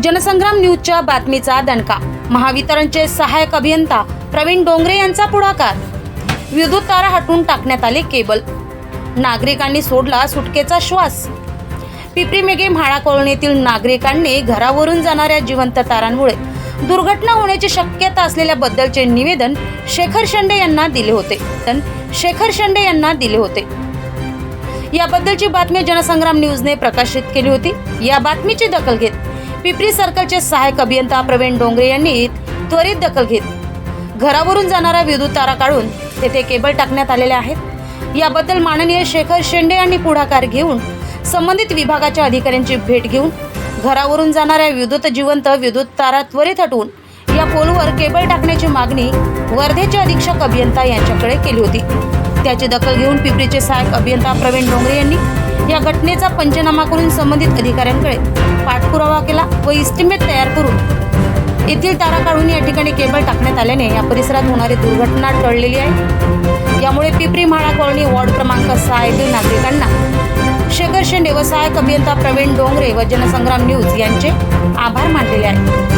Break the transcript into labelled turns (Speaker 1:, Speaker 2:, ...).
Speaker 1: जनसंग्राम न्यूजच्या बातमीचा दणका. महावितरणचे सहाय्यक अभियंता प्रवीण डोंगरे यांचा पुढाकार. विद्युत तारा हटवून टाकण्यात आले केबल. नागरिकांनी सोडला सुटकेचा श्वास. पिपरी मेघे म्हाळा कॉलनीतील नागरिकांनी घरावरून जाणाऱ्या जिवंत तारांमुळे दुर्घटना होण्याची शक्यता असलेल्याबद्दलचे निवेदन शेखर शेंडे यांना दिले होते. तर शेखर शेंडे यांना दिले होते. याबद्दलची बातमी जनसंग्राम न्यूजने प्रकाशित केली होती. या बातमीची दखल घेत पिपरी सर्कलचे सहाय्यक अभियंता प्रवीण डोंगरे यांनी त्वरित दखल घेत घरावरून जाणारा विद्युत तारा काढून तेथे केबल टाकण्यात आलेल्या आहेत. याबद्दल माननीय शेखर शेंडे यांनी पुढाकार घेऊन संबंधित विभागाच्या अधिकाऱ्यांची भेट घेऊन घरावरून जाणाऱ्या विद्युत जिवंत विद्युत तारा त्वरित हटवून या पोलवर केबल टाकण्याची मागणी वर्धेचे अधीक्षक अभियंता यांच्याकडे केली होती. त्याची दखल घेऊन पिंपरीचे सहाय्यक अभियंता प्रवीण डोंगरे यांनी या घटनेचा पंचनामा करून संबंधित अधिकाऱ्यांकडे पाठपुरावा केला व इस्टिमेट तयार करून येथील तारा काढून या ठिकाणी केबल टाकण्यात आल्याने या परिसरात होणारी दुर्घटना टळलेली आहे. यामुळे पिपरी म्हाळा कॉलनी वॉर्ड क्रमांक सहा येथील नागरिकांना शेखर शेंडे व सहाय्यक अभियंता प्रवीण डोंगरे व जनसंग्राम न्यूज यांचे आभार मानलेले आहेत.